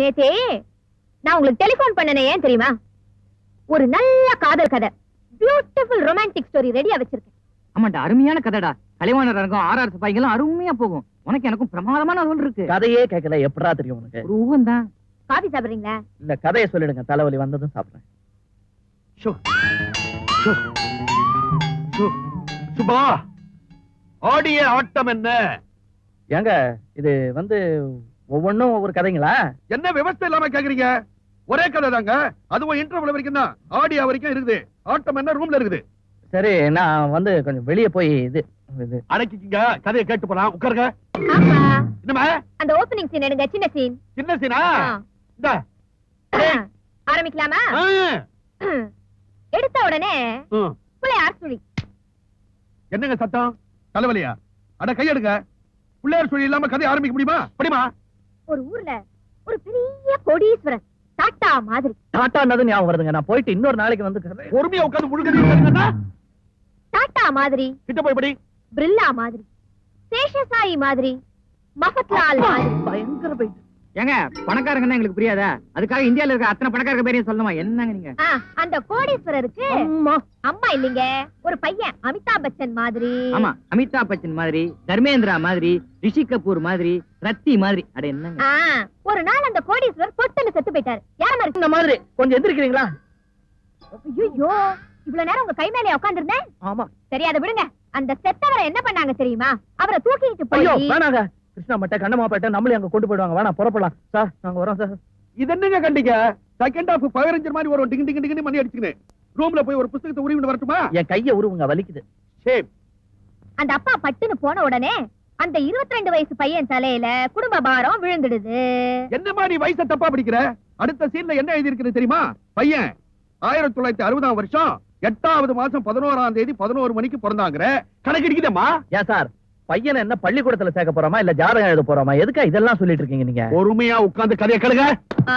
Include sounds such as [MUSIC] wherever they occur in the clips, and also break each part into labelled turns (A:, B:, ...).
A: நேத்தே நான் உங்களுக்கு டெலிபோன் பண்ணனே ஏன் தெரியுமா? ஒரு நல்ல காதல் கதை. பியூட்டிஃபுல் ரொமான்டிக் ஸ்டோரி ரெடியா வச்சிருக்கேன்.
B: ஆமாண்டா அருமையான கதைடா. கலைவாணர் அரங்கம் ஆர்ஆர் சிப்பாய்களும் அருமையா போகும். உனக்கு எனக்கும் பிரமாதமான ஒன்று இருக்கு.
C: கதையே கேட்கல எப்படா தெரியும் உனக்கு?
B: ஒரு ஊகம் தான்.
A: காபி சாப்பிடுறீங்களா?
C: இல்ல கதையை சொல்லிடுங்க தலைவலி வந்ததும் சாப்பிடுறேன்.
D: சுபா ஆடிய ஆட்டம் என்ன?
C: ஏங்க இது வந்து ஒவ்வொன்றும் ஒவ்வொரு கதைங்களா?
D: என்ன விவசாயம் இல்லாம கேக்குறீங்க? ஒரே கதை தாங்க. அதுவும் இன்டர்வல் வரைக்கும் தான். ஆடியா வரைக்கும் இருக்குது. ஆட்டம் என்ன ரூம்ல இருக்குது?
C: சரி நான் வந்து கொஞ்சம் வெளியே போய் இது இது.
D: அடக்கிக்கிங்க. கதையை கேட்டு போலாம். உட்காருங்க.
A: ஆமா.
D: என்னமா
A: அந்த ஓபனிங் சீன் எடுங்க சின்ன சீன்
D: சின்ன சீனா இந்த.
A: ஆரம்பிக்கலாமா? எடுத்த உடனே
D: ம்.
A: பிள்ளையார் சுழி
D: என்னங்க சத்தம்? தலைவலியா? அட கையெடுங்க. பிள்ளையார் சொல்லி இல்லாம கதை ஆரம்பிக்க முடியுமா? படிமா
A: ஒரு ஊர்ல ஒரு பெரிய கோடீஸ்வரன் டாட்டா மாதிரி.
C: டாட்டானது ஞாபகம் வருதுங்க. நான் போயிட்டு இன்னொரு நாளைக்கு வந்து
D: பொறுமையா உட்கார்ந்து முழுக்க
A: டாட்டா மாதிரி.
D: கிட்ட போய் படி
A: பிர்லா மாதிரி. சேஷசாயி மாதிரி. மஃபத்லால் மாதிரி.
C: பயங்கர போயிட்டு
B: ஏங்க பணக்காரங்கன்னா எங்களுக்கு புரியாதா? அதுக்காக இந்தியால இருக்க அத்தனை பணக்காரங்க பேரையும் சொல்லணுமா? என்னங்க நீங்க?
A: அந்த கோடீஸ்வரருக்கு அம்மா. இல்லைங்க ஒரு பையன் அமிதாப் பச்சன் மாதிரி.
B: ஆமா அமிதாப் பச்சன் மாதிரி தர்மேந்திரா மாதிரி ரிஷி கபூர் மாதிரி ரத்தி மாதிரி. அட என்னங்க?
A: ஒரு நாள் அந்த கோடீஸ்வரர் பொட்டுன்னு செத்து போயிட்டாரு. யார மாதிரி?
C: இந்த மாதிரி கொஞ்சம் எந்திரிக்கிறீங்களா?
A: ஐயோ இவ்வளவு நேரம் உங்க கை மேலே உட்கார்ந்திருந்தேன்.
C: ஆமா.
A: சரி அதை விடுங்க. அந்த செத்தவரை என்ன பண்ணாங்க தெரியுமா? அவரை தூக்கிட்டு போய்
C: கிருஷ்ணாமட்டை கண்ணமாப்பேட்டை நம்மளே அங்க கொண்டு போயிடுவாங்க. வேணாம் புறப்படலாம். சார் நாங்க வரோம் சார்.
D: இது என்னங்க கண்டிங்க செகண்ட் ஹாஃப் பதினஞ்சு மாதிரி வரும். டிங்கு டிங்கு டிங்கு மணி அடிச்சுக்கினு. ரூம்ல போய் ஒரு புத்தகத்தை உருவிட்டு வரட்டுமா?
C: என் கைய உருவுங்க வலிக்குது.
D: ஷேப்
A: அந்த அப்பா பட்டுன்னு போன உடனே அந்த 22 வயசு பையன் தலையில குடும்ப பாரம் விழுந்துடுது.
D: என்ன மாதிரி வயசை தப்பா பிடிக்கிற? அடுத்த சீன்ல என்ன எழுதி இருக்குது தெரியுமா? பையன் ஆயிரத்தி தொள்ளாயிரத்தி அறுபதாம் வருஷம் எட்டாவது மாசம் பதினோராம் தேதி பதினோரு மணிக்கு பிறந்தாங்கிற. கணக்கு அடிக்குதம்மா
C: ஏன் சார் பையனை என்ன பள்ளிக்கூடத்துல சேர்க்க போறோமா இல்ல ஜாதகம் எழுத போறோமா? எதுக்கா இதெல்லாம் சொல்லிட்டு இருக்கீங்க நீங்க?
D: பொறுமையா உட்கார்ந்து கதையை கேளுங்க.
A: ஆ,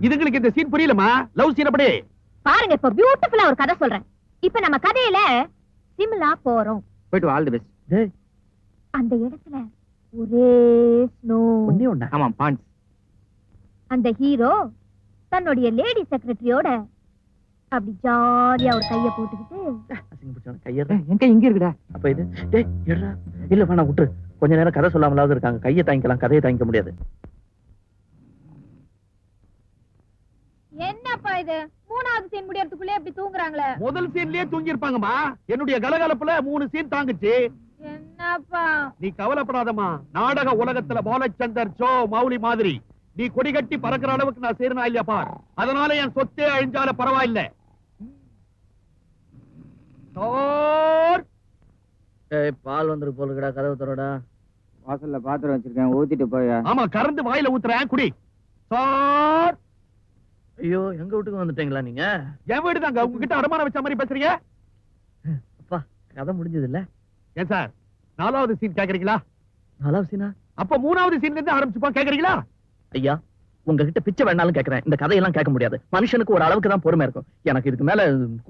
D: இதுங்களுக்கு இந்த சீன் புரியலமா லவ் சீன் அப்படி.
A: பாருங்க இப்ப பியூட்டிஃபுல்லா ஒரு கதை சொல்றேன். இப்ப நம்ம கதையில சிம்லா போறோம்.
B: போயிட்டு ஆல் தி பெஸ்ட்
C: டேய்,
A: அந்த இடத்துல ஒரே ஸ்னோ
C: ஒண்ணே ஒண்ணா?
B: ஆமா பான்ஸ்
A: அந்த ஹீரோ தன்னுடைய லேடி செக்ரட்டரியோட அப்படி ஜாலியா ஒரு கைய போட்டுக்கிட்டு
C: அசிங்க பிடிச்சவன கையற.
B: எங்க இங்க இருக்குடா.
C: அப்ப இது? டேய் இல்ல வேணாம் விட்டுரு. கொஞ்ச நேரம் கதை சொல்லாமலாவது இருக்காங்க. கையை தாங்கிக்கலாம் கதையை தாங்கிக்க முடியாது.
A: என்னப்பா இது? மூணாவது சீன் முடியறதுக்குள்ளே அப்படி தூங்குறாங்களே.
D: முதல் சீன்லயே தூங்கி இருப்பாங்கம்மா என்னுடைய கலகலப்புல மூணு சீன் தாங்குச்சு.
A: என்னப்பா?
D: நீ கவலைப்படாதம்மா. நாடக உலகத்துல பாலச்சந்தர் சோ மௌலி மாதிரி. நீ கொடி கட்டி பறக்கிற அளவுக்கு நான் சேரனா இல்லையா பார்? அதனால என் சொத்தே அழிஞ்சால பரவாயில்ல. சார்,
C: ஏய் பால் வந்துரு போலுக்கடா கதவு தரடா
B: வாசல்ல பாத்திரம் வச்சிருக்கேன் ஊத்திட்டு போய்.
D: ஆமா கறந்து வாயில ஊத்துறேன் குடி. சார்
C: ஐயோ எங்க வீட்டுக்கு வந்துட்டீங்களா நீங்க?
D: என் வீடு தாங்க உங்ககிட்ட அடமானம் வச்ச மாதிரி பேசுறீங்க?
C: அப்பா கதை முடிஞ்சது இல்ல
D: ஏன் சார் நாலாவது சீன் கேக்குறீங்களா?
C: நல்லா சீனா?
D: அப்ப மூணாவது சீன்ல இருந்து ஆரம்பிச்சுப்பா கேக்குறீங்களா?
C: ஐயா உங்ககிட்ட பிச்சை வேணாலும் கேக்குறேன். இந்த கதையெல்லாம் கேட்க முடியாது. மனுஷனுக்கு ஒரு அளவுக்கு தான் பொறுமை இருக்கும். எனக்கு இதுக்கு மேல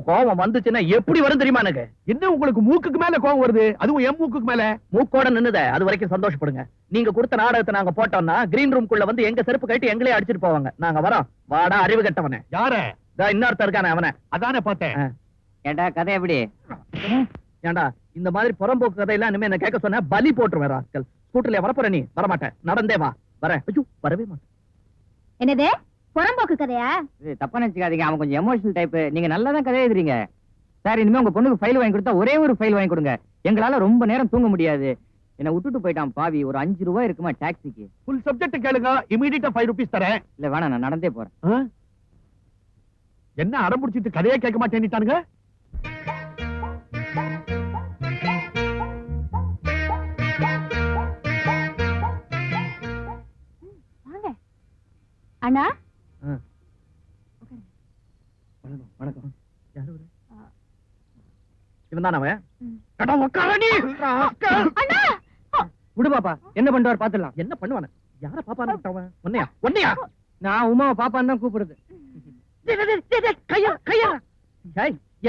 C: கோபம் வந்துச்சுன்னா எப்படி வரும் தெரியுமா எனக்கு?
D: என்ன உங்களுக்கு மூக்குக்கு மேல கோவம் வருது? அதுவும் என் மூக்குக்கு மேல?
C: மூக்கோட நின்னுத. அது வரைக்கும் சந்தோஷப்படுங்க. நீங்க கொடுத்த நாடகத்தை நாங்க போட்டோம்னா கிரீன் ரூம்குள்ள வந்து எங்க செருப்பு கட்டி எங்களே அடிச்சிட்டு போவாங்க. நாங்க வரோம். வாடா அறிவு கெட்டவனே.
D: யார?
C: இதோ இன்னொருத்தன் இருக்கானே அவனை.
D: அதானே பார்த்தேன்.
B: ஏண்டா கதை எப்படி?
C: ஏன்டா இந்த மாதிரி புறம்போக்கு கதையெல்லாம் இனிமே என்ன கேட்க சொன்ன பலி போட்டுருவேன் ராஸ்கல் ஸ்கூட்டர்ல வரப்போற நீ. வரமாட்டேன். நடந்தே வா. வரேன். ஐயோ வரவே மாட்டேன்.
A: என்னது? புறம்போக்கு கதையா?
B: இது தப்பா நினைச்சுக்காதீங்க. அவன் கொஞ்சம் எமோஷனல் டைப் நீங்க நல்லா தான் கதை எழுதுறீங்க. சார் இனிமே உங்க பொண்ணுக்கு ஃபைல் வாங்கி கொடுத்தா ஒரே ஒரு ஃபைல் வாங்கி கொடுங்க. எங்களால ரொம்ப நேரம் தூங்க முடியாது. என்ன விட்டுட்டு போயிட்டான் பாவி. ஒரு அஞ்சு ரூபாய் இருக்குமா டாக்ஸிக்கு
D: ஃபுல் சப்ஜெக்ட் கேளுங்க. இமீடியட்டா ஃபைவ் ருபீஸ் தரேன்.
B: இல்ல வேணாம் நான் நடந்தே போறேன்?
D: என்ன அடம் பிடிச்சிட்டு கதையே கேட்க மாட்டேன்னுட்டானுங்க?
A: அண்ணா?
C: வணக்கம் வணக்கம். யாரு? இவன் தான் அவன்.
A: அண்ணா!
B: விடு பாப்பா. என்ன பண்ணுவார் பாத்துடலாம்.
C: என்ன பண்ணுவானே? யார பாப்பான்னு உன்னையா? உன்னையா?
B: நான் உமாவை பாப்பான்னு தான்
C: டேய், கையா கையா.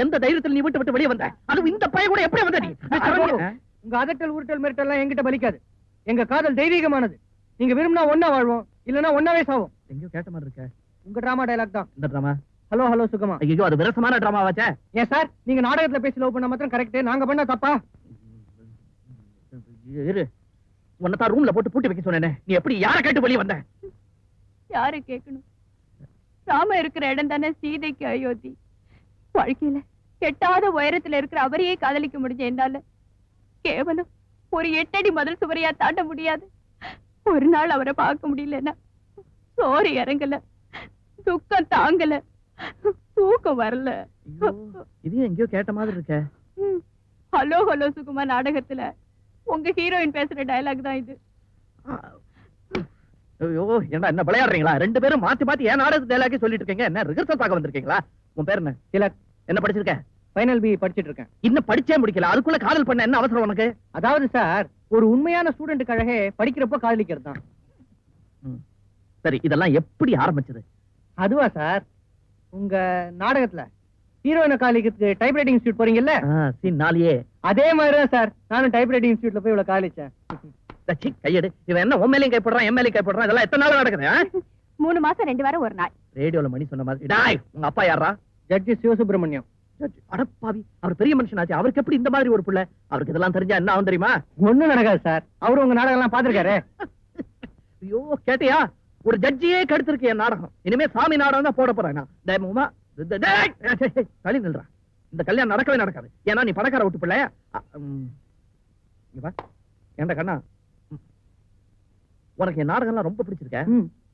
C: எந்த தைரியத்துல நீ விட்டு விட்டு வெளியே வந்த? அதுவும் இந்த பையன் கூட எப்படி வந்த நீ.
B: உங்க அதட்டல் உருட்டல் மிரட்டல் எல்லாம் என்கிட்ட பலிக்காது. எங்க காதல் தெய்வீகமானது. நீங்க விரும்பினா ஒன்னா வாழ்வோம் இல்லனா ஒன்னாவே சாவோம்.
C: எங்கேயோ கேட்ட மாதிரி இருக்க.
E: உங்க டிராமா டைலாக் தான்.
C: இந்த டிராமா
E: ஹலோ ஹலோ சுகமா.
C: ஐயோ அது விரசமான டிராமா வச்சே.
E: ஏன் சார் நீங்க நாடகத்துல பேசி லவ் பண்ண மாத்திரம் கரெக்ட் நாங்க பண்ண தப்பா?
C: இரு. உன்னதான் ரூம்ல போட்டு பூட்டி வைக்க சொன்னேனே. நீ எப்படி யார கேட்டு வெளிய வந்த?
F: யாரு கேட்கணும்? ராம இருக்கிற இடம் தானே சீதைக்கு அயோத்தி. வாழ்க்கையில எட்டாத உயரத்துல இருக்கிற அவரையே காதலிக்க முடிஞ்ச என்னால? கேவலம். ஒரு எட்டடி முதல் சுவரையா தாண்ட முடியாது. ஒரு நாள் அவரை பார்க்க முடியலன்னா சோறு இறங்கல. துக்கம் தாங்கல. தூக்கம் வரல.
C: ஐயோ, இது எங்கேயோ கேட்ட மாதிரி இருக்க.
F: ஹலோ ஹலோ சுகுமா நாடகத்துல. உங்க ஹீரோயின் பேசுற டயலாக் தான் இது.
C: ஐயோ என்ன என்ன விளையாடுறீங்களா? ரெண்டு பேரும் மாத்தி மாத்தி ஏன் நாடகத்து டைலாக்கே சொல்லிட்டு இருக்கீங்க? என்ன ரிஹர்சல் பார்க்க வந்திருக்கீங்களா? உன் பேர் என்ன?
E: திலக்.
C: என்ன படிச்சிருக்க?
E: ஃபைனல் பி படிச்சிட்டு இருக்கேன்.
C: இன்னும் படிச்சே முடிக்கல. அதுக்குள்ள காதல் பண்ண என்ன அவசரம் உனக்கு?
E: அதாவது சார் ஒரு உண்மையான ஸ்டூடெண்ட்டுக்காக படிக்கிறப்போ காதலிக்கிறது தான்
C: சரி இதெல்லாம் எப்படி ஆரம்பிச்சது?
E: அதுவா சார்? உங்க நாடகத்துல ஹீரோயின காலிக்கிறதுக்கு டைப்ரைட்டிங் இன்ஸ்டியூட் போறீங்கல்ல?
C: சீன் நாளையே
E: அதே மாதிரி தான் சார். நானும் டைப்ரைட்டிங் இன்ஸ்டியூட்ல போய் இவ்வளவு காலிச்சேன்
C: தச்சி கையெடு. இவன் என்ன உன் மேலையும் கைப்படுறான் மேலையும் கைப்படுறான் இதெல்லாம் எத்தனை நாள் நடக்குது?
F: மூணு மாசம் ரெண்டு வாரம் ஒரு நாள்.
C: ரேடியோல மணி சொன்ன மாதிரி. டாய் உங்க அப்பா யாரா
E: ஜட்ஜி சிவசுப்பிரமணியம்
C: அடப்பாவி அவர் பெரிய மனுஷனாச்சு அவருக்கு எப்படி இந்த மாதிரி ஒரு புள்ள? அவருக்கு இதெல்லாம் தெரிஞ்சா என்ன ஆகும் தெரியுமா?
E: ஒண்ணும் நடக்காது சார். அவரு உங்க நாடகம் எல்லாம் பாத்திருக்காரு
C: ஐயோ கேட்டியா? ஒரு ஜட்ஜியே கெடுத்திருக்கு என் நாடகம். இனிமே சாமி நாடகம் தான் போட போறேன் நான். நில்றா. இந்த கல்யாணம் நடக்கவே நடக்காது. ஏன்னா நீ பணக்கார விட்டு பிள்ளை அ, ம். இங்க வா. ஏன்டா கண்ணா. உனக்கு என் நாடகம்லாம் ரொம்ப பிடிச்சிருக்க?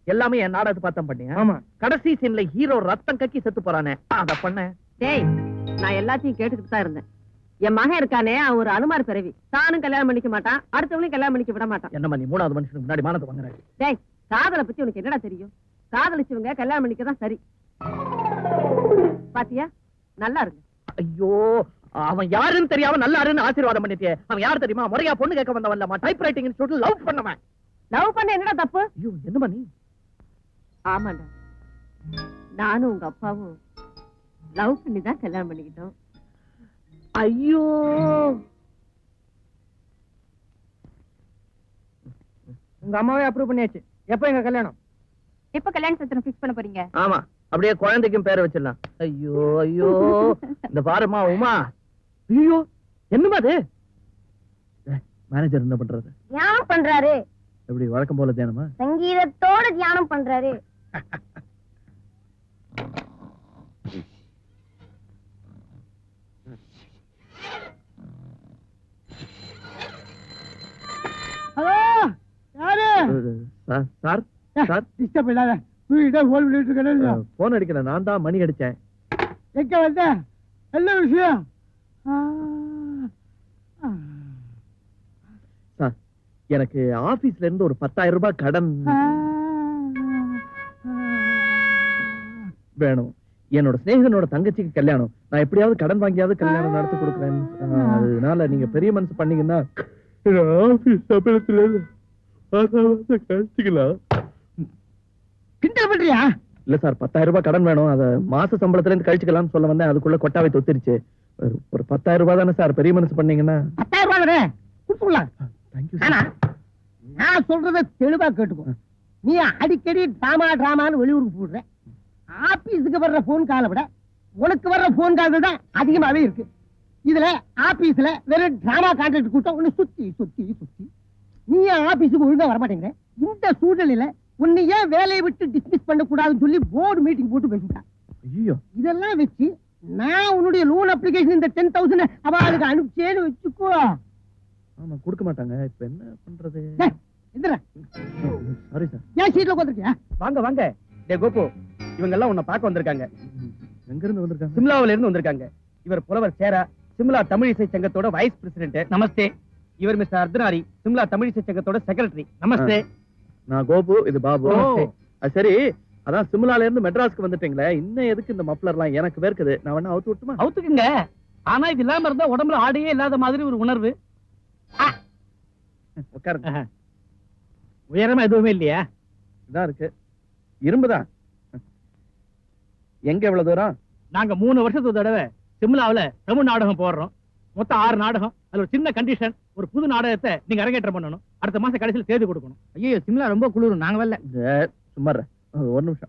C: எல்லாமே என் நாடகத்தை பார்த்தா பண்ணியா.
E: ஆமா.
C: கடைசி சீன்ல ஹீரோ ரத்தம் கக்கி செத்து போறானே. அத பண்ணேன்
G: டேய் நான் எல்லாத்தையும் கேட்டுக்கிட்டு தான் இருந்தேன். என் மகன் இருக்கானே அவன் ஒரு அனுமார் பிறவி. தானும் கல்யாணம் பண்ணிக்க மாட்டான் அடுத்தவனையும் கல்யாணம் பண்ணிக்க விட மாட்டான்.
C: என்னம்மா நீ மூணாவது மனுஷனுக்கு முன்னாடி மானத்தை வாங்குற?
G: டேய் காதலை பத்தி உனக்கு என்னடா தெரியும்? காதலிச்சவங்க கல்யாணம் பண்ணிக்க தான் சரி. பாத்தியா? நல்லா இருக்கு
C: ஐயோ அவன் யாருன்னு தெரியாம நல்லாருன்னு ஆசீர்வாதம் பண்ணிட்டியே. அவன் யார் தெரியுமா? முறையா பொண்ணு கேட்க வந்தவன் டைப் ரைட்டிங் இன்ஸ்டியூட்ல லவ் பண்ணவன்.
G: லவ் பண்ண என்னடா தப்பு?
C: ஐயோ என்னம்மா நீ?
G: ஆமாண்டா. நானும் உங்க அப்பாவும் லவ் பண்ணி தான் கல்யாணம் பண்ணிக்கிட்டோம்.
C: ஐயோ.
E: உங்க அம்மாவே அப்ரூவ் பண்ணியாச்சு. எப்ப எங்க கல்யாணம்?
F: எப்ப கல்யாண சத்திரம் ஃபிக்ஸ் பண்ண போறீங்க?
C: ஆமா. அப்படியே குழந்தைக்கும் பேரை வச்சிடலாம். ஐயோ ஐயோ. [LAUGHS] இந்த பாருமா உமா. ஐயோ என்னமா அது? மேனேஜர் என்ன பண்றது?
H: தியானம் பண்றாரு.
C: எப்படி வழக்கம் போல தியானமா?
H: சங்கீதத்தோட தியானம் பண்றாரு.
I: Hello
C: sir sir. Sir
I: disturb இல்லாத தூக்கிட்டே போன் பண்ணிட்டு இருக்கேன்
C: போன் அடிக்கல. நான் தான் மணி அடிச்சேன்.
I: எங்க வந்த? என்ன விஷயம்?
C: சார் எனக்கு ஆபீஸ்ல இருந்து ஒரு பத்தாயிரம் ரூபாய் கடன் வேணும். என்னோட சிநேகிதனோட தங்கச்சிக்கு கல்யாணம். நான் எப்படியாவது கடன் வாங்கியாவது கல்யாணம் நடத்தி கொடுக்குறேன். அதனால நீங்க பெரிய மனசு பண்ணீங்கன்னா ஆபீஸ் சம்பளத்துல
I: கிண்டல் பண்றியா?
C: இல்ல சார் பத்தாயிரம் ரூபாய் கடன் வேணும். அத மாச சம்பளத்துல இருந்து கழிச்சுக்கலாம்னு சொல்ல வந்தேன். அதுக்குள்ள கொட்டாவை தொத்திருச்சு. ஒரு- பத்தாயிரம் ரூபாய் தானே சார் பெரிய மனசு பண்ணீங்கன்னா.
I: பத்தாயிரம் ரூபாய் தானே? கொடுத்துடலாம்
C: தேங்க்யூ
I: ஆனா நான்? சொல்றத தெளிவா கேட்டுக்கோ. நீ அடிக்கடி டிராமா டிராமான்னு வெளியூருக்கு போடுற. ஆபீஸுக்கு வர்ற போன் காலை விட உனக்கு வர்ற போன் கால்கள் தான் அதிகமாவே இருக்கு. இதுல ஆபீஸ்ல வெறும் டிராமா கான்ட்ராக்ட் கூட்டம் ஒண்ணு சுத்தி சுத்தி சுத்தி. நீ ஏன் ஆபீஸுக்கு ஒழுங்கா வர மாட்டேங்கிற இந்த சூழ்நிலையில உன்னை ஏன் வேலையை விட்டு டிஸ்மிஸ் பண்ண கூடாதுன்னு சொல்லி போர்டு மீட்டிங் போட்டு பேசிட்டான்
C: ஐயோ.
I: இதெல்லாம் வச்சு நான் உன்னுடைய லோன் அப்ளிகேஷன் இந்த டென் தௌசண்ட் அவளுக்கு அனுப்பிச்சேன்னு வச்சுக்கோ.
C: ஆமா கொடுக்க மாட்டாங்க. இப்ப என்ன பண்றது? சாரி சார்
I: ஏன் சீட்ல உட்காந்துருக்கியா
E: வாங்க வாங்க. டே கோபு இவங்க எல்லாம் உன்னை பார்க்க வந்திருக்காங்க.
C: எங்க இருந்து வந்திருக்காங்க?
E: சிம்லாவில இருந்து வந்திருக்காங்க. இவர் புலவர் சேரா சிம்லா தமிழ் இசை சங்கத்தோட வைஸ் பிரசிடென்ட் நமஸ்தே. இவர் மிஸ்டர் அர்த்தனாரி சிம்லா தமிழ் இசை சங்கத்தோட செக்ரட்டரி நமஸ்தே
C: நான் கோபு இது பாபு. சரி அதான் சிம்லால இருந்து மெட்ராஸ்க்கு வந்துட்டீங்களே. இன்னும் எதுக்கு இந்த மப்ளர்லாம்? எனக்கு வேர்க்குது. நான் வேணா அவுத்து விட்டுமா?
E: அவுத்துக்குங்க. ஆனா இது இல்லாம இருந்தா உடம்புல ஆடையே இல்லாத மாதிரி ஒரு உணர்வு.
C: உட்காருங்க.
E: உயரமா எதுவுமே இல்லையா?
C: இதான் இருக்கு. இரும்புதான். எங்க எவ்வளவு தூரம்?
E: நாங்க மூணு வருஷத்துக்கு தடவை சிம்லாவுல தமிழ் நாடகம் போடுறோம். மொத்தம் ஆறு நாடகம் அதுல ஒரு சின்ன கண்டிஷன் ஒரு புது நாடகத்தை நீங்க அரங்கேற்றம் பண்ணணும். அடுத்த மாசம் கடைசியில் தேதி கொடுக்கணும். ஐயோ சிம்லா ரொம்ப குளிரும். நாங்க வரல.
C: சும்மா. ஒரு நிமிஷம்.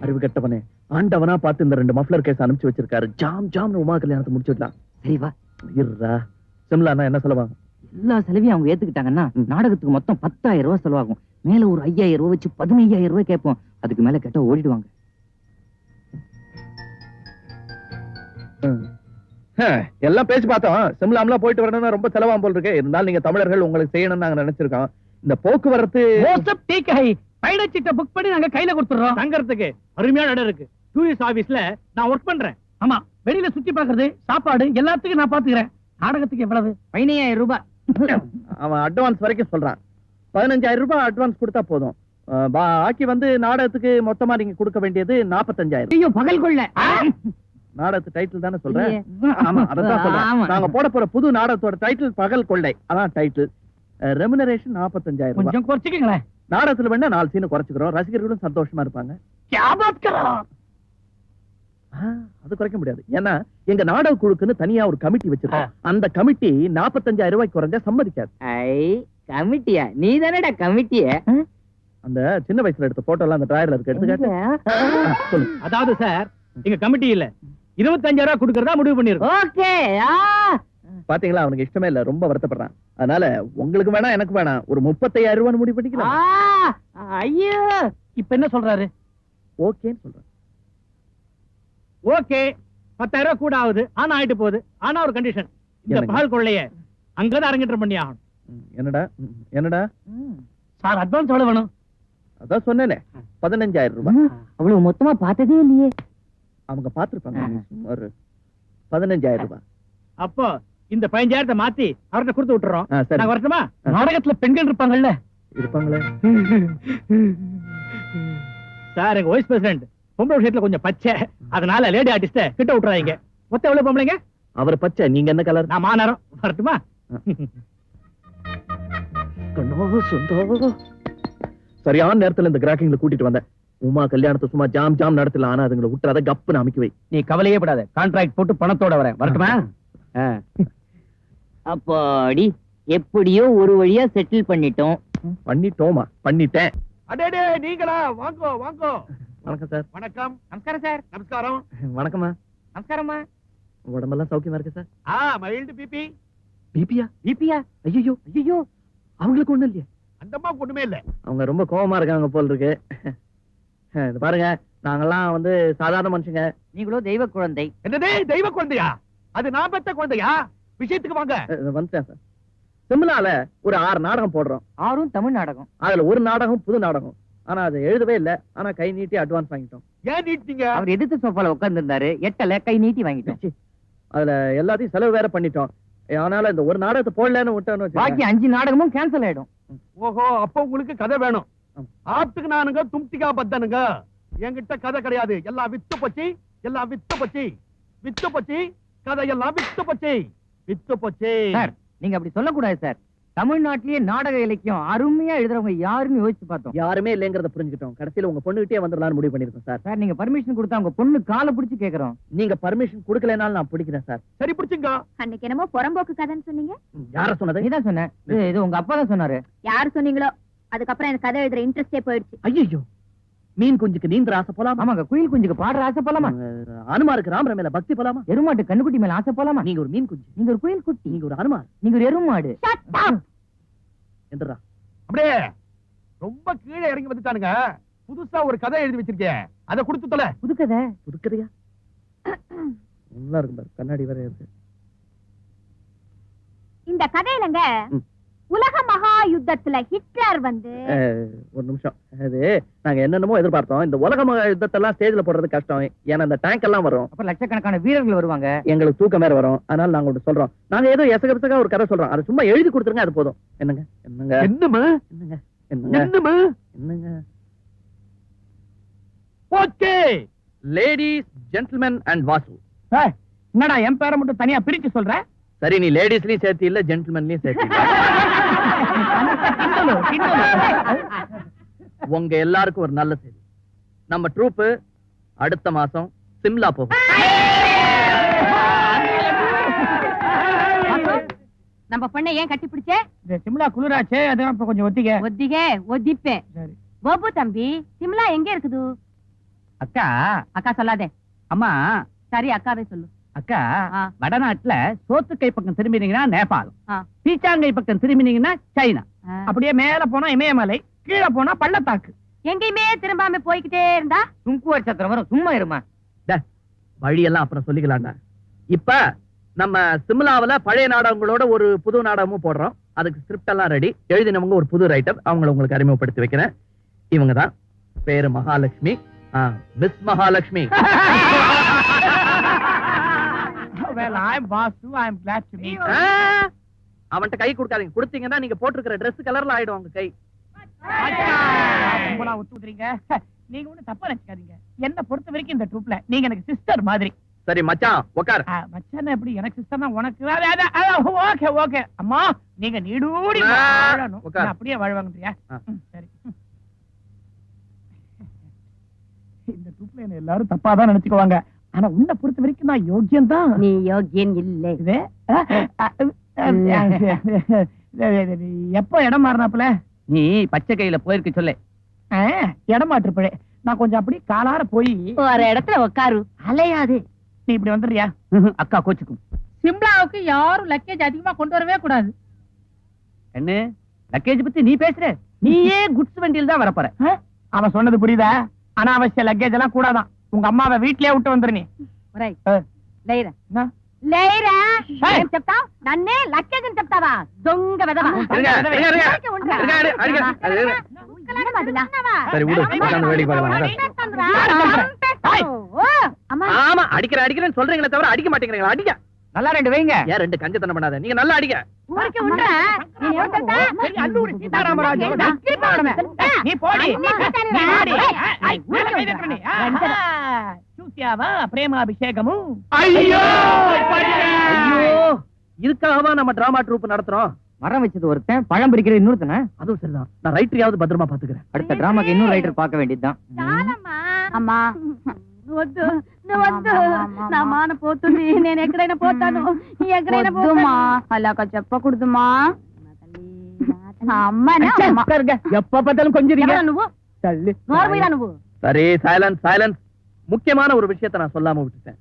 C: அறிவு கெட்டவனே ஆண்டவனா பார்த்து இந்த ரெண்டு மஃப்ளர் கேஸ் அனுப்பிச்சு வச்சிருக்காரு. ஜாம் ஜாம்னு உமா கல்யாணத்தை முடிச்சுடலாம்.
B: சரி வா.
C: இருடா. சிம்லானா என்ன செலவாகும்?
B: எல்லா செலவையும் அவங்க ஏத்துக்கிட்டாங்கன்னா. நாடகத்துக்கு மொத்தம் பத்தாயிரம் ரூபாய் செலவாகும். மேல ஒரு ஐயாயிரம் ரூபாய் வச்சு பதினையாயிரம் ரூபாய் கேட்போம். அதுக்கு மேல கேட்டா ஓடிடுவாங்க.
C: எல்லாம் பேசி பார்த்தோம். சிம்லாம்லாம் போயிட்டு வரணும்னா ரொம்ப செலவாகும் போல் இருக்கு. இருந்தாலும் நீங்க தமிழர்கள் உங்களுக்கு செய்யணும்னு நாங்க நினைச்சிருக்கோம். இந்த போக்குவரத்து
J: பயணச்சீட்டை புக் பண்ணி நாங்க கையில கொடுத்துறோம் தங்கறதுக்கு அருமையான இடம் இருக்கு. டூரிஸ்ட் ஆபீஸ்ல நான் ஒர்க் பண்றேன். ஆமா வெளியில சுத்தி பாக்குறது சாப்பாடு எல்லாத்துக்கும் நான் பாத்துக்கிறேன் நாடகத்துக்கு எவ்வளவு?
B: பதினையாயிரம் ரூபாய்.
C: அவன் அட்வான்ஸ் வரைக்கும் சொல்றான். பதினஞ்சாயிரம் ரூபாய் அட்வான்ஸ் கொடுத்தா போதும். பாக்கி வந்து நாடகத்துக்கு மொத்தமா நீங்க கொடுக்க வேண்டியது நாற்பத்தஞ்சாயிரம்
B: ஐயோ பகல் கொள்ள.
C: நாடகத்து டைட்டில் தானே சொல்றேன் ஆமா அதான் சொல்றேன். நாங்க போட போற புது நாடகத்தோட டைட்டில் பகல் கொள்ளை. அதான் டைட்டில் ரெமினரேஷன் நாற்பத்தஞ்சாயிரம்
J: கொஞ்சம் குறைச்சிக்கங்களேன்.
C: நாடகத்துல வேணா நாலு சீனை குறைச்சிக்கிறோம். ரசிகர்களும் சந்தோஷமா இருப்பாங்க. அது குறைக்க முடியாது. ஏன்னா எங்க நாடக குழுக்குன்னு தனியா ஒரு கமிட்டி வச்சிருக்கோம். அந்த கமிட்டி நாற்பத்தஞ்சாயிரம் ரூபாய்க்கு குறைஞ்ச சம்மதிக்காது.
B: கமிட்டியா நீ தானடா கமிட்டிய
C: அந்த சின்ன வயசுல எடுத்த போட்டோ எல்லாம் அந்த டிராயர்ல இருக்கு எடுத்துக்காட்டு.
J: அதாவது சார் எங்க கமிட்டி இல்ல. இருபத்தஞ்சாயிரம் ரூபாய் கொடுக்கறதா முடிவு பண்ணிருக்கோம்
B: ஓகே
C: பாத்தீங்களா அவனுக்கு இஷ்டமே இல்ல ரொம்ப வருத்தப்படுறான். அதனால உங்களுக்கு வேணா எனக்கு வேணாம். ஒரு முப்பத்தையாயிரம் ரூபாய் முடிவு பண்ணிக்கலாம்.
B: ஐயோ.
J: இப்ப என்ன சொல்றாரு?
C: ஓகேன்னு சொல்றேன்
J: ஓகே பத்தாயிரம் ரூபாய் கூட ஆகுது. ஆனா ஆயிட்டு போகுது. ஆனா ஒரு கண்டிஷன் இந்த. பகல் கொள்ளைய அங்கதான் அரங்கேற்றம் பண்ணி ஆகணும்.
C: என்னடா? என்னடா?
J: சார் அட்வான்ஸ் எவ்வளவு வேணும்?
C: அதான் சொன்னேனே பதினஞ்சாயிரம் ரூபாய்.
B: அவ்வளவு மொத்தமா பார்த்ததே இல்லையே.
C: அவங்க பாத்துருப்பாங்க இரு. பதினஞ்சாயிரம் ரூபாய்.
J: அப்போ இந்த பதினஞ்சாயிரத்தை மாத்தி அவர்கிட்ட கொடுத்து விட்டுறோம். நான் வரட்டுமா. நாடகத்துல பெண்கள் இருப்பாங்கல்ல?
C: இருப்பாங்களே.
J: சார் எங்க வைஸ் பிரசிடென்ட் பொம்பளை விஷயத்துல கொஞ்சம் பச்சை. அதனால லேடி ஆர்டிஸ்ட கிட்ட விட்டுறாங்க மொத்தம் எவ்வளவு பொம்பளைங்க?
C: அவர் பச்சை நீங்க என்ன கலர்
J: நான் மாநேரம் வரட்டுமா?
C: சரியான நேரத்துல இந்த கிராக்கிங்ல கூட்டிட்டு வந்தேன். உமா கல்யாணத்தை சும்மா ஜாம் ஜாம் நடத்தல. ஆனா அதுங்களை விட்டுறாத கப்புன்னு அமைக்க வை.
J: நீ கவலையே படாத. கான்ட்ராக்ட் போட்டு பணத்தோட வரேன். வரட்டுமா?
B: அப்பாடி எப்படியோ ஒரு வழியா செட்டில் பண்ணிட்டோம்.
C: பண்ணிட்டோமா? பண்ணிட்டேன்.
D: அடேடே நீங்களா? வாங்கோ வாங்கோ.
C: வணக்கம் சார்.
D: வணக்கம்.
B: நமஸ்காரம் சார்.
D: நமஸ்காரம்.
C: வணக்கம்மா.
B: நமஸ்காரமா
C: உடம்பெல்லாம் சௌக்கியமா இருக்கு சார்?
D: ஆ மைல்டு பிபி
C: பிபியா
B: பிபியா
C: ஐயோ
B: ஐயோ
C: அவங்களுக்கு ஒண்ணும் இல்லையே.
D: அந்தம்மா ஒண்ணுமே இல்ல.
C: அவங்க ரொம்ப கோவமா இருக்காங்க போல் இருக்கு. இது பாருங்க நாங்கெல்லாம் வந்து சாதாரண மனுஷங்க.
B: நீங்களோ தெய்வ குழந்தை.
D: என்னதே தெய்வ குழந்தையா? அது நான் பெத்த குழந்தையா? விஷயத்துக்கு வாங்க.
C: வந்துட்டேன் சார். சிம்லால ஒரு ஆறு நாடகம் போடுறோம்.
B: ஆறும் தமிழ் நாடகம்.
C: அதுல ஒரு நாடகம் புது நாடகம். ஆனா அதை எழுதவே இல்ல. ஆனா கை நீட்டி அட்வான்ஸ் வாங்கிட்டோம்.
D: ஏன் நீட்டீங்க
B: அவர் எதிர்த்து சோஃபால உட்கார்ந்து இருந்தாரு எட்டல கை நீட்டி வாங்கிட்டோம்.
C: அதுல எல்லாத்தையும் செலவு வேற பண்ணிட்டோம். ஆனால இந்த ஒரு நாடகத்தை போடலன்னு விட்டோன்னு
B: பாக்கி. அஞ்சு நாடகமும் கேன்சல் ஆயிடும்.
D: ஓஹோ அப்ப உங்களுக்கு கதை வேணும். ஆத்துக்கு நானுங்க தும்திகா பத்தனுங்க. என்கிட்ட கதை கிடையாது. எல்லாம் வித்து போச்சு. எல்லாம் வித்து போச்சு. வித்து போச்சு. கதை எல்லாம் வித்து போச்சு. வித்து போச்சு.
B: சார் நீங்க அப்படி சொல்லக்கூடாது சார். தமிழ்நாட்டிலேயே நாடக இலக்கியம் அருமையா எழுதுறவங்க யாருன்னு யோசிச்சு பார்த்தோம்.
C: யாருமே இல்லைங்கிறத புரிஞ்சுக்கிட்டோம். கடைசியில உங்க பொண்ணுகிட்டே வந்துடலாம்னு முடிவு பண்ணிருக்கோம் சார்.
B: சார் நீங்க பர்மிஷன் கொடுத்தா உங்க பொண்ணு காலை பிடிச்சு கேக்குறோம்.
C: நீங்க பர்மிஷன் கொடுக்கலனாலும் நான் பிடிக்கிறேன் சார்.
D: சரி பிடிச்சுங்க.
A: அன்னைக்கு என்னமோ புறம்போக்கு கதைன்னு சொன்னீங்க.
C: யார சொன்னது?
B: நீதான் சொன்ன. இது இது உங்க அப்பா தான் சொன்னாரு.
A: யார் சொன்னீங்களோ? அதுக்கப்புறம் எனக்கு கதை எழுதுற இன்ட்ரெஸ்டே போயிடுச்சு.
C: ஐயோ மீன் குஞ்சுக்கு நீந்திர ஆசை போலாமா?
B: ஆமாங்க குயில் குஞ்சுக்கு பாடுற ஆசை போலாமா?
C: அனுமாருக்கு ராமர மேல பக்தி போலாமா?
B: எருமாட்டு கண்ணுக்குட்டி மேல ஆசை போலாமா?
C: நீங்க ஒரு மீன் குஞ்சு.
B: நீங்க ஒரு குயில் குட்டி.
C: நீங்க ஒரு அனுமார்.
B: நீங்க ஒரு எருமாடு.
C: என்றா
D: அப்படியே ரொம்ப கீழே இறங்கி வந்துட்டானுங்க. புதுசா ஒரு கதை எழுதி வச்சிருக்கேன் அதை கொடுத்து தொலை.
B: புதுக்கதை
C: புதுக்கதையா? [CLEARS THROAT] நல்லா இருக்கும் பாரு. கண்ணாடி வேற இருக்கு.
A: இந்த கதையிலங்க. உலக மகா யுத்தத்துல ஹிட்லர் வந்து
C: ஒரு நிமிஷம். அது நாங்க என்னென்னமோ எதிர்பார்த்தோம். இந்த உலக மகா யுத்தத்தெல்லாம் ஸ்டேஜ்ல போடுறது கஷ்டம். ஏன்னா இந்த டேங்க் எல்லாம் வரும்.
B: அப்புறம் லட்சக்கணக்கான வீரர்கள் வருவாங்க.
C: எங்களுக்கு தூக்கம் வேற வரும். அதனால நாங்க ஒன்று சொல்றோம். நாங்க ஏதோ எசகபசகா ஒரு கதை சொல்றோம். அதை சும்மா எழுதி கொடுத்துருங்க அது போதும். என்னங்க? என்னங்க?
D: என்னமா
C: என்னங்க?
D: என்னமா
C: என்னங்க?
D: Okay
C: ladies gentleman and Vasu.
J: என்னடா என் பேரை மட்டும் தனியா பிரிச்சு சொல்ற?
C: சரி நீ லேடிஸ்லயும் சேர்த்து இல்ல ஜென்டில்மேன்லயும் சேர்த்து. [LAUGHS] [LAUGHS] உங்க எல்லாருக்கும் ஒரு நல்ல செய்தி. நம்ம ட்ரூப் அடுத்த மாசம் சிம்லா போகும்.
K: நம்ம பொண்ணை ஏன் கட்டி பிடிச்சே?
J: இந்த சிம்லா குளிராச்சே அதான் இப்ப கொஞ்சம் ஒத்திக்க.
K: ஒத்திகே ஒதிப்பேன்.
J: சரி.
K: கோபு தம்பி சிம்லா எங்க இருக்குது?
B: அக்கா.
K: அக்கா சொல்லாதே.
B: அம்மா.
K: சரி அக்காவே சொல்லு.
B: அக்கா. வடநாட்டுல சோத்துக்கை பக்கம் திரும்பினீங்கன்னா நேபாளம். பீச்சாங்கை பக்கம் திரும்பினீங்கன்னா சைனா.
J: அப்படியே மேல போனா இமயமலை கீழே போனா பள்ளத்தாக்கு.
K: எங்கேயுமே திரும்பாம போய்கிட்டே இருந்தா?
B: சுங்குவார் சத்திரம் வரும் சும்மா இருமா.
C: வழியெல்லாம் அப்புறம் சொல்லிக்கலாம்டா. இப்ப நம்ம சிம்லாவுல பழைய நாடகங்களோட ஒரு புது நாடகமும் போடுறோம். அதுக்கு ஸ்கிரிப்ட் எல்லாம் ரெடி எழுதினவங்க ஒரு புது ரைட்டர் அவங்கள உங்களுக்கு அறிமுகப்படுத்தி வைக்கிறேன் இவங்க தான் பேரு Mahalakshmi. Miss Mahalakshmi. [LAUGHS]
J: well i'm vasu i'm glad to meet you.
C: அவன்கிட்ட கை கொடுக்காதீங்க. கொடுத்தீங்கன்னா நீங்க போட்டிருக்கிற Dress கலர்ல ஆயிடும் அவங்க கை.
J: ரொம்பலாம் ஒத்துக்கிறீங்க [LAUGHS] நீங்க ஒண்ணு தப்பா நினைச்சுக்காதீங்க. என்ன பொறுத்த வரைக்கும் இந்த ட்ரூப்ல நீங்க எனக்கு சிஸ்டர் மாதிரி.
C: சரி மச்சான் உட்கார்
J: மச்சான் எப்படி? எனக்கு சிஸ்டர்னா உனக்கு ஓகே ஓகே. அம்மா நீங்க நீடூடி வாழணும். அப்படியே. ம், சரி. [LAUGHS] இந்த ட்ரூப்ல என்ன எல்லாரும் தப்பா தான் நினைச்சுக்குவாங்க. ஆனா உன்னை பொறுத்த வரைக்கும் நான் யோக்கியம் தான்
K: நீ யோகியன் இல்லை.
J: எப்போ இடம் மாறினாப்புல?
B: நீ பச்சை கையில போயிருக்க சொல்லு.
J: இடம் மாற்றுப்பழே. நான் கொஞ்சம் அப்படி காலார போய்
K: ஒரு இடத்துல உட்காரு
J: அலையாது. நீ இப்படி வந்துடுறியா?
B: அக்கா கோச்சுக்கும்.
K: சிம்லாவுக்கு யாரும் லக்கேஜ் அதிகமா கொண்டு வரவே கூடாது.
B: என்ன? லக்கேஜ் பத்தி நீ பேசுற? நீயே குட்ஸ் வண்டியில் தான் வரப்போற?
J: அவன் சொன்னது புரியுதா? அனாவசிய லக்கேஜ் எல்லாம் கூடாதான். உங்க அம்மாவை வீட்லயே விட்டு வந்துரு நீ
K: ఒరేయ్
J: ఆ.
K: లేరా
J: என்ன?
K: లేరా
J: ఏయ్.
K: ఏం చెప్తావు నన్నే లక్కేజ్ అని చెప్తావా దొంగ వెదవా
C: இருங்க, இருங்க, இருங்க. இருங்க, இருங்க, அடிங்க. அது, அது. சரி விடு உட்கார்ந்து வேடிக்கை பார்க்கலாம்
K: అమ్మా
C: ஆமா அடிக்கிறேன் அடிக்கிறேன்னு சொல்றீங்களே தவிர அடிக்க மாட்டேங்கிறீங்களா அடிக்க
B: நல்லா ரெண்டு வைங்க.
C: ஏன் ரெண்டு கஞ்ச கஞ்சத்தனம் பண்ணாத? நீங்க நல்லா
K: அடிங்க. ஊருக்கு உண்டா நீ எவட்டா
J: சரி அல்லூர் சீதாராமராஜ் நீ போடி. நீ போடி. ஐ ஊருக்கு வைக்கிறனே சூசியாவா பிரேம அபிஷேகமும் ஐயோ
C: ஐயோ. இதுக்காகவா நம்ம டிராமா ட்ரூப் நடத்துறோம்?
B: மரம் வச்சது ஒருத்தன் பழம் பறிக்கிறது இன்னொருத்தன?
C: அதுவும் சரிதான். நான் ரைட்டரையாவது பத்திரமா பாத்துக்கிறேன்
B: அடுத்த டிராமாக்கு இன்னொரு ரைட்டர் பார்க்க வேண்டியதுதான்.
K: அம்மா. వద్దు నువ్వు వద్దు నా మాన పోతుంది నేను ఎక్కడైనా పోతాను ఎక్కడైనా పోతాను అలాగ చెప్పకూడదుమా అమ్మనా
J: எப்ப பார்த்தாலும் கொஞ்சம்
K: నువ్వు
J: தள்ளு
K: నోర్మీరా నువ్వు
C: சரி சைலன்ஸ் சைலன்ஸ் முக்கியமான ஒரு விஷயத்தை நான் சொல்லாம விட்டுட்டேன்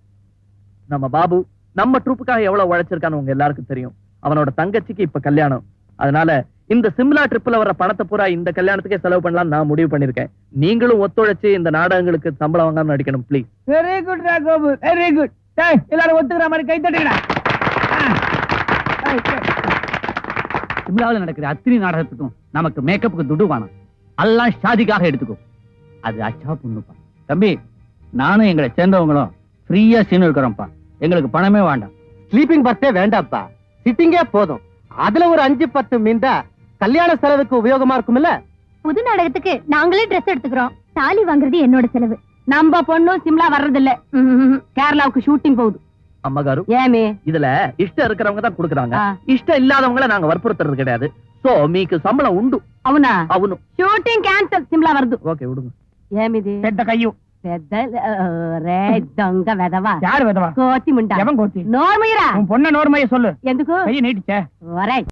C: நம்ம பாபு நம்ம ட்ரூப்புக்காக எவ்வளவு உழைச்சிருக்கான்னு உங்க எல்லாருக்கும் தெரியும் அவனோட தங்கச்சிக்கு இப்ப கல்யாணம் அதனால இந்த சிம்லா ட்ரிப்ல வர பணத்தை பூரா இந்த கல்யாணத்துக்கே செலவு பண்ணலாம் நான் முடிவு பண்ணிருக்கேன் நீங்களும் ஒத்துழைச்சு இந்த நாடகங்களுக்கு சம்பளம் வாங்காம நடிக்கணும் please
J: very good Ragopu. Very good டேய் எல்லாரும் ஒத்துக்கிற மாதிரி கை தட்டுங்கடா.
B: சிம்லாவில் நடக்கிற அத்தினி நாடகத்துக்கும் நமக்கு மேக்கப்புக்கு துடு வேணும் எல்லாம் ஷாதிக்காக எடுத்துக்கோ. அது அச்சா பொண்ணுப்பா. தம்பி நானும் எங்களை சேர்ந்தவங்களும் ஃப்ரீயா சீன் இருக்கிறோம்ப்பா எங்களுக்கு பணமே வேண்டாம்.
I: ஸ்லீப்பிங் பஸ்ஸே வேண்டாப்பா. சிட்டிங்கே போதும். அதுல ஒரு அஞ்சு பத்து மீந்தா கல்யாண செலவுக்கு உபயோகமா இருக்கும்ல
A: புது நாடகத்துக்கு நாங்களே ட்ரெஸ் எடுத்துக்கிறோம். தாலி வாங்குறது என்னோட செலவு.
K: நம்ம பொண்ணும் சிம்லா வர்றதில்ல. கேரளாவுக்கு ஷூட்டிங் போகுது.
C: அம்மா அம்மகாரு
K: ஏமே?
C: இதுல இஷ்டம் இருக்கிறவங்க தான் குடுக்குறாங்க. இஷ்டம் இல்லாதவங்கள நாங்க வற்புறுத்துறது கிடையாது. சோ மீக்கு சம்பளம் உண்டு.
K: அவனா?
C: அவனு.
K: ஷூட்டிங் கேன்சல் சிம்லா வருது.
C: ஓகே விடுங்க.
K: ஏமிதி.
J: பெத்த கையு. யாரு வெதவா?
K: கோத்தி முண்டா.
J: எவன் கோத்தி?
K: நோர்மையரா?
J: உன் பொண்ண நோர்மைய சொல்லு.
K: எதுக்கு?
J: கைய நீட்டிச்சே.
K: வரேன்